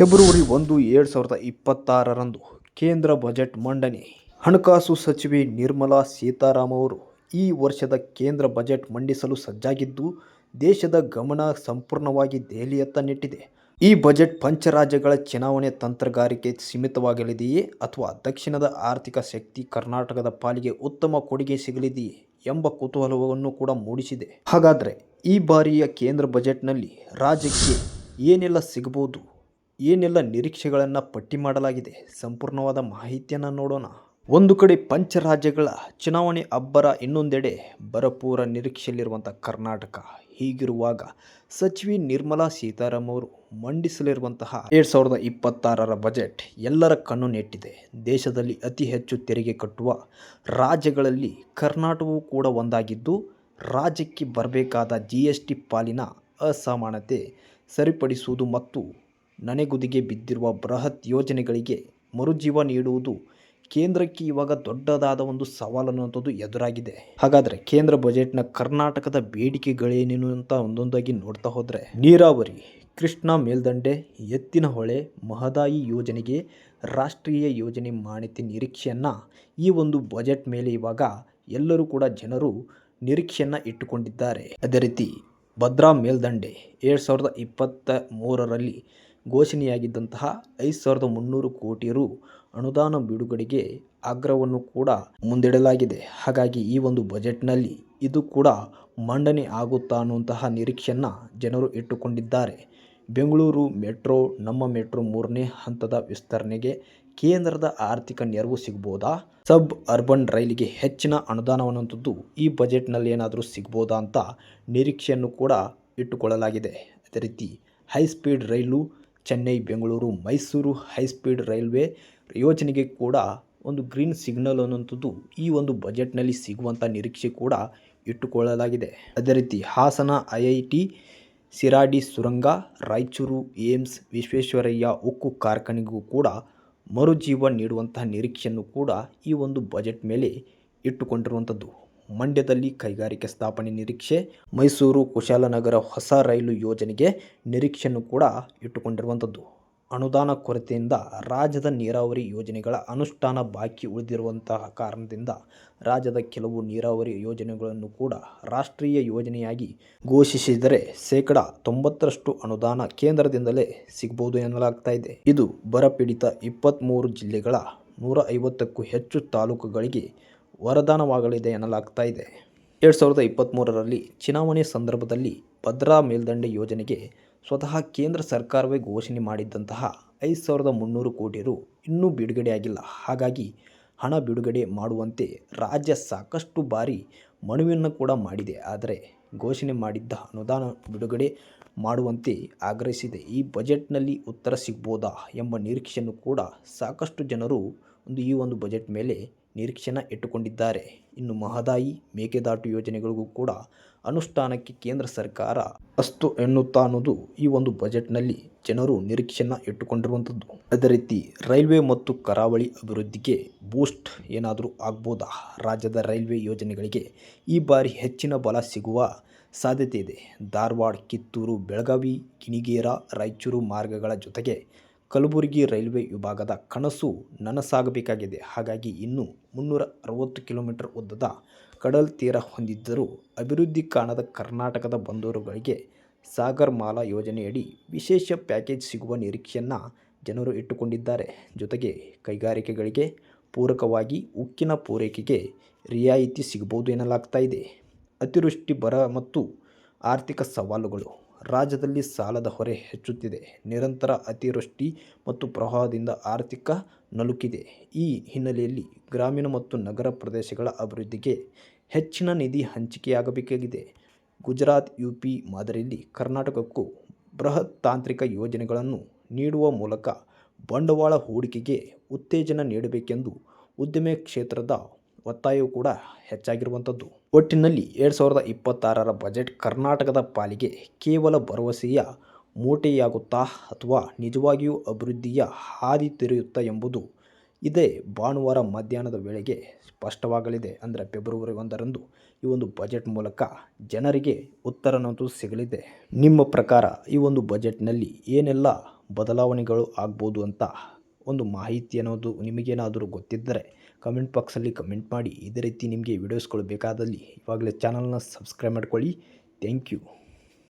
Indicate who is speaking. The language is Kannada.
Speaker 1: ಫೆಬ್ರವರಿ ಒಂದು, ಎರಡು ಸಾವಿರದ ಇಪ್ಪತ್ತಾರರಂದು ಕೇಂದ್ರ ಬಜೆಟ್ ಮಂಡನೆ. ಹಣಕಾಸು ಸಚಿವೆ ನಿರ್ಮಲಾ ಸೀತಾರಾಮ್ ಅವರು ಈ ವರ್ಷದ ಕೇಂದ್ರ ಬಜೆಟ್ ಮಂಡಿಸಲು ಸಜ್ಜಾಗಿದ್ದು, ದೇಶದ ಗಮನ ಸಂಪೂರ್ಣವಾಗಿ ದೆಹಲಿಯತ್ತ ನೆಟ್ಟಿದೆ. ಈ ಬಜೆಟ್ ಪಂಚರಾಜ್ಯಗಳ ಚುನಾವಣೆ ತಂತ್ರಗಾರಿಕೆ ಸೀಮಿತವಾಗಲಿದೆಯೇ ಅಥವಾ ದಕ್ಷಿಣದ ಆರ್ಥಿಕ ಶಕ್ತಿ ಕರ್ನಾಟಕದ ಪಾಲಿಗೆ ಉತ್ತಮ ಕೊಡುಗೆ ಸಿಗಲಿದೆಯೇ ಎಂಬ ಕುತೂಹಲವನ್ನು ಕೂಡ ಮೂಡಿಸಿದೆ. ಹಾಗಾದರೆ ಈ ಬಾರಿಯ ಕೇಂದ್ರ ಬಜೆಟ್ನಲ್ಲಿ ರಾಜ್ಯಕ್ಕೆ ಏನೆಲ್ಲ ಸಿಗಬಹುದು? ಏನೆಲ್ಲ ನಿರೀಕ್ಷೆಗಳನ್ನು ಪಟ್ಟಿ ಮಾಡಲಾಗಿದೆ? ಸಂಪೂರ್ಣವಾದ ಮಾಹಿತಿಯನ್ನು ನೋಡೋಣ. ಒಂದು ಕಡೆ ಪಂಚರಾಜ್ಯಗಳ ಚುನಾವಣೆ ಅಬ್ಬರ, ಇನ್ನೊಂದೆಡೆ ಬರಪೂರ ನಿರೀಕ್ಷೆಯಲ್ಲಿರುವಂಥ ಕರ್ನಾಟಕ. ಹೀಗಿರುವಾಗ ಸಚಿವೆ ನಿರ್ಮಲಾ ಸೀತಾರಾಮ್ ಅವರು ಮಂಡಿಸಲಿರುವಂತಹ ಎರಡು ಸಾವಿರದ ಇಪ್ಪತ್ತಾರರ ಬಜೆಟ್ ಎಲ್ಲರ ಕಣ್ಣು ನೆಟ್ಟಿದೆ. ದೇಶದಲ್ಲಿ ಅತಿ ಹೆಚ್ಚು ತೆರಿಗೆ ಕಟ್ಟುವ ರಾಜ್ಯಗಳಲ್ಲಿ ಕರ್ನಾಟಕವೂ ಕೂಡ ಒಂದಾಗಿದ್ದು, ರಾಜ್ಯಕ್ಕೆ ಬರಬೇಕಾದ ಜಿ ಎಸ್ ಟಿ ಪಾಲಿನ ಅಸಮಾನತೆ ಸರಿಪಡಿಸುವುದು ಮತ್ತು ನನೆಗುದಿಗೆ ಬಿದ್ದಿರುವ ಬೃಹತ್ ಯೋಜನೆಗಳಿಗೆ ಮರುಜೀವ ನೀಡುವುದು ಕೇಂದ್ರಕ್ಕೆ ಇವಾಗ ದೊಡ್ಡದಾದ ಒಂದು ಸವಾಲು ಅನ್ನುವಂಥದ್ದು ಎದುರಾಗಿದೆ. ಹಾಗಾದರೆ ಕೇಂದ್ರ ಬಜೆಟ್ನ ಕರ್ನಾಟಕದ ಬೇಡಿಕೆಗಳೇನೇನು ಅಂತ ಒಂದೊಂದಾಗಿ ನೋಡ್ತಾ ಹೋದರೆ, ನೀರಾವರಿ, ಕೃಷ್ಣ ಮೇಲ್ದಂಡೆ, ಎತ್ತಿನ ಹೊಳೆ, ಮಹದಾಯಿ ಯೋಜನೆಗೆ ರಾಷ್ಟ್ರೀಯ ಯೋಜನೆ ಮಾಹಿತಿ ನಿರೀಕ್ಷೆಯನ್ನು ಈ ಒಂದು ಬಜೆಟ್ ಮೇಲೆ ಇವಾಗ ಎಲ್ಲರೂ ಕೂಡ ಜನರು ನಿರೀಕ್ಷೆಯನ್ನು ಇಟ್ಟುಕೊಂಡಿದ್ದಾರೆ. ಅದೇ ರೀತಿ ಭದ್ರಾ ಮೇಲ್ದಂಡೆ ಎರಡು ಸಾವಿರದ ಇಪ್ಪತ್ತ ಮೂರರಲ್ಲಿ ಘೋಷಣೆಯಾಗಿದ್ದಂತಹ ಐದು ಸಾವಿರದ ಮುನ್ನೂರು ಕೋಟಿ ರು ಅನುದಾನ ಬಿಡುಗಡೆಗೆ ಆಗ್ರಹವನ್ನು ಕೂಡ ಮುಂದಿಡಲಾಗಿದೆ. ಹಾಗಾಗಿ ಈ ಒಂದು ಬಜೆಟ್ನಲ್ಲಿ ಇದು ಕೂಡ ಮಂಡನೆ ಆಗುತ್ತಾ ಅನ್ನುವಂತಹ ನಿರೀಕ್ಷೆಯನ್ನು ಜನರು ಇಟ್ಟುಕೊಂಡಿದ್ದಾರೆ. ಬೆಂಗಳೂರು ಮೆಟ್ರೋ, ನಮ್ಮ ಮೆಟ್ರೋ ಮೂರನೇ ಹಂತದ ವಿಸ್ತರಣೆಗೆ ಕೇಂದ್ರದ ಆರ್ಥಿಕ ನೆರವು ಸಿಗ್ಬೋದಾ? ಸಬ್ ಅರ್ಬನ್ ರೈಲಿಗೆ ಹೆಚ್ಚಿನ ಅನುದಾನವನ್ನುವಂಥದ್ದು ಈ ಬಜೆಟ್ನಲ್ಲಿ ಏನಾದರೂ ಸಿಗ್ಬೋದಾ ಅಂತ ನಿರೀಕ್ಷೆಯನ್ನು ಕೂಡ ಇಟ್ಟುಕೊಳ್ಳಲಾಗಿದೆ. ಅದೇ ರೀತಿ high speed rail Chennai, Bengaluru, Mysuru high speed railway ಯೋಜನೆಗೆ ಕೂಡ ಒಂದು ಗ್ರೀನ್ ಸಿಗ್ನಲ್ ಅನ್ನುವಂಥದ್ದು ಈ ಒಂದು ಬಜೆಟ್ನಲ್ಲಿ ಸಿಗುವಂಥ ನಿರೀಕ್ಷೆ ಕೂಡ ಇಟ್ಟುಕೊಳ್ಳಲಾಗಿದೆ. ಅದೇ ರೀತಿ Hassan, I I T Shiradi ಸುರಂಗ, ರಾಯಚೂರು, ಏಮ್ಸ್, ವಿಶ್ವೇಶ್ವರಯ್ಯ ಉಕ್ಕು ಕಾರ್ಖಾನೆಗೂ ಕೂಡ ಮರುಜೀವ ನೀಡುವಂತಹ ನಿರೀಕ್ಷೆಯನ್ನು ಕೂಡ ಈ ಒಂದು ಬಜೆಟ್ ಮೇಲೆ ಇಟ್ಟುಕೊಂಡಿರುವಂಥದ್ದು. ಮಂಡ್ಯದಲ್ಲಿ ಕೈಗಾರಿಕೆ ಸ್ಥಾಪನೆ ನಿರೀಕ್ಷೆ, ಮೈಸೂರು ಕುಶಾಲನಗರ ಹೊಸ ರೈಲು ಯೋಜನೆಗೆ ನಿರೀಕ್ಷೆಯನ್ನು ಕೂಡ ಇಟ್ಟುಕೊಂಡಿರುವಂಥದ್ದು. ಅನುದಾನ ಕೊರತೆಯಿಂದ ರಾಜ್ಯದ ನೀರಾವರಿ ಯೋಜನೆಗಳ ಅನುಷ್ಠಾನ ಬಾಕಿ ಉಳಿದಿರುವಂತಹ ಕಾರಣದಿಂದ ರಾಜ್ಯದ ಕೆಲವು ನೀರಾವರಿ ಯೋಜನೆಗಳನ್ನು ಕೂಡ ರಾಷ್ಟ್ರೀಯ ಯೋಜನೆಯಾಗಿ ಘೋಷಿಸಿದರೆ ಶೇಕಡ ತೊಂಬತ್ತರಷ್ಟು ಅನುದಾನ ಕೇಂದ್ರದಿಂದಲೇ ಸಿಗಬಹುದು ಎನ್ನಲಾಗ್ತಾ ಇದೆ. ಇದು ಬರಪೀಡಿತ ಇಪ್ಪತ್ತ್ಮೂರು ಜಿಲ್ಲೆಗಳ ನೂರ ಐವತ್ತಕ್ಕೂ ಹೆಚ್ಚು ತಾಲೂಕುಗಳಿಗೆ ವರದಾನವಾಗಲಿದೆ ಎನ್ನಲಾಗ್ತಾ ಇದೆ. ಎರಡು ಸಾವಿರದ ಇಪ್ಪತ್ತ್ಮೂರರಲ್ಲಿ ಚುನಾವಣೆ ಸಂದರ್ಭದಲ್ಲಿ ಭದ್ರಾ ಮೇಲ್ದಂಡೆ ಯೋಜನೆಗೆ ಸ್ವತಃ ಕೇಂದ್ರ ಸರ್ಕಾರವೇ ಘೋಷಣೆ ಮಾಡಿದ್ದಂತಹ ಐದು ಸಾವಿರದ ಮುನ್ನೂರು ಕೋಟಿ ರು ಇನ್ನೂ ಬಿಡುಗಡೆಯಾಗಿಲ್ಲ. ಹಾಗಾಗಿ ಹಣ ಬಿಡುಗಡೆ ಮಾಡುವಂತೆ ರಾಜ್ಯ ಸಾಕಷ್ಟು ಬಾರಿ ಮನವಿಯನ್ನು ಕೂಡ ಮಾಡಿದೆ. ಆದರೆ ಘೋಷಣೆ ಮಾಡಿದ್ದ ಅನುದಾನ ಬಿಡುಗಡೆ ಮಾಡುವಂತೆ ಆಗ್ರಹಿಸಿದೆ. ಈ ಬಜೆಟ್ನಲ್ಲಿ ಉತ್ತರ ಸಿಗ್ಬೋದಾ ಎಂಬ ನಿರೀಕ್ಷೆಯನ್ನು ಕೂಡ ಸಾಕಷ್ಟು ಜನರು ಒಂದು ಈ ಒಂದು ಬಜೆಟ್ ಮೇಲೆ ನಿರೀಕ್ಷೆನ ಇಟ್ಟುಕೊಂಡಿದ್ದಾರೆ. ಇನ್ನು ಮಹದಾಯಿ, ಮೇಕೆದಾಟು ಯೋಜನೆಗಳಿಗೂ ಕೂಡ ಅನುಷ್ಠಾನಕ್ಕೆ ಕೇಂದ್ರ ಸರ್ಕಾರ ಅಸ್ತು ಎನ್ನುತ್ತಾ ಅನ್ನೋದು ಈ ಒಂದು ಬಜೆಟ್ನಲ್ಲಿ ಜನರು ನಿರೀಕ್ಷೆನ ಇಟ್ಟುಕೊಂಡಿರುವಂಥದ್ದು. ಅದೇ ರೀತಿ ರೈಲ್ವೆ ಮತ್ತು ಕರಾವಳಿ ಅಭಿವೃದ್ಧಿಗೆ ಬೂಸ್ಟ್ ಏನಾದರೂ ಆಗ್ಬೋದಾ? ರಾಜ್ಯದ ರೈಲ್ವೆ ಯೋಜನೆಗಳಿಗೆ ಈ ಬಾರಿ ಹೆಚ್ಚಿನ ಬಲ ಸಿಗುವ ಸಾಧ್ಯತೆ ಇದೆ. ಧಾರವಾಡ, ಕಿತ್ತೂರು, ಬೆಳಗಾವಿ, ಕಿಣಿಗೇರ, ರಾಯಚೂರು ಮಾರ್ಗಗಳ ಜೊತೆಗೆ ಕಲಬುರಗಿ ರೈಲ್ವೆ ವಿಭಾಗದ ಕನಸು ನನಸಾಗಬೇಕಾಗಿದೆ. ಹಾಗಾಗಿ ಇನ್ನು ಮುನ್ನೂರ ಅರವತ್ತು ಕಿಲೋಮೀಟರ್ ಉದ್ದದ ಕಡಲ್ ತೀರ ಹೊಂದಿದ್ದರೂ ಅಭಿವೃದ್ಧಿ ಕಾಣದ ಕರ್ನಾಟಕದ ಬಂದರುಗಳಿಗೆ ಸಾಗರ್ ಮಾಲಾ ಯೋಜನೆಯಡಿ ವಿಶೇಷ ಪ್ಯಾಕೇಜ್ ಸಿಗುವ ನಿರೀಕ್ಷೆಯನ್ನು ಜನರು ಇಟ್ಟುಕೊಂಡಿದ್ದಾರೆ. ಜೊತೆಗೆ ಕೈಗಾರಿಕೆಗಳಿಗೆ ಪೂರಕವಾಗಿ ಉಕ್ಕಿನ ಪೂರೈಕೆಗೆ ರಿಯಾಯಿತಿ ಸಿಗಬಹುದು ಎನ್ನಲಾಗ್ತಾ ಇದೆ. ಅತಿವೃಷ್ಟಿ ಬರ ಮತ್ತು ಆರ್ಥಿಕ ಸವಾಲುಗಳು ರಾಜ್ಯದಲ್ಲಿ ಸಾಲದ ಹೊರೆ ಹೆಚ್ಚುತ್ತಿದೆ. ನಿರಂತರ ಅತಿವೃಷ್ಟಿ ಮತ್ತು ಪ್ರವಾಹದಿಂದ ಆರ್ಥಿಕ ನಲುಕಿದೆ. ಈ ಹಿನ್ನೆಲೆಯಲ್ಲಿ ಗ್ರಾಮೀಣ ಮತ್ತು ನಗರ ಪ್ರದೇಶಗಳ ಅಭಿವೃದ್ಧಿಗೆ ಹೆಚ್ಚಿನ ನಿಧಿ ಹಂಚಿಕೆಯಾಗಬೇಕಾಗಿದೆ. ಗುಜರಾತ್ ಯು ಪಿ ಮಾದರಿಯಲ್ಲಿ ಕರ್ನಾಟಕಕ್ಕೂ ಬೃಹತ್ ತಾಂತ್ರಿಕ ಯೋಜನೆಗಳನ್ನು ನೀಡುವ ಮೂಲಕ ಬಂಡವಾಳ ಹೂಡಿಕೆಗೆ ಉತ್ತೇಜನ ನೀಡಬೇಕೆಂದು ಉದ್ದಿಮೆ ಕ್ಷೇತ್ರದ ಒತ್ತಾಯವು ಕೂಡ ಹೆಚ್ಚಾಗಿರುವಂಥದ್ದು. ಒಟ್ಟಿನಲ್ಲಿ ಎರಡು ಸಾವಿರದ ಇಪ್ಪತ್ತಾರರ ಬಜೆಟ್ ಕರ್ನಾಟಕದ ಪಾಲಿಗೆ ಕೇವಲ ಭರವಸೆಯ ಮೂಟೆಯಾಗುತ್ತಾ ಅಥವಾ ನಿಜವಾಗಿಯೂ ಅಭಿವೃದ್ಧಿಯ ಹಾದಿ ತೆರೆಯುತ್ತಾ ಎಂಬುದು ಇದೇ ಭಾನುವಾರ ಮಧ್ಯಾಹ್ನದ ವೇಳೆಗೆ ಸ್ಪಷ್ಟವಾಗಲಿದೆ ಅಂದರೆ ಫೆಬ್ರವರಿ ಒಂದರಂದು ಈ ಒಂದು ಬಜೆಟ್ ಮೂಲಕ ಜನರಿಗೆ ಉತ್ತರ ಸಿಗಲಿದೆ. ನಿಮ್ಮ ಪ್ರಕಾರ ಈ ಒಂದು ಬಜೆಟ್ನಲ್ಲಿ ಏನೆಲ್ಲ ಬದಲಾವಣೆಗಳು ಆಗ್ಬೋದು ಅಂತ ಒಂದು ಮಾಹಿತಿ ಅನ್ನೋದು ನಿಮಗೇನಾದರೂ ಗೊತ್ತಿದ್ದರೆ ಕಮೆಂಟ್ ಬಾಕ್ಸಲ್ಲಿ ಕಮೆಂಟ್ ಮಾಡಿ ಇದೇ ರೀತಿ ನಿಮಗೆ ವೀಡಿಯೋಸ್ಗಳು ಬೇಕಾದಲ್ಲಿ ಇವಾಗಲೇ ಚಾನಲ್ನ ಸಬ್ಸ್ಕ್ರೈಬ್ ಮಾಡ್ಕೊಳ್ಳಿ. Thank you.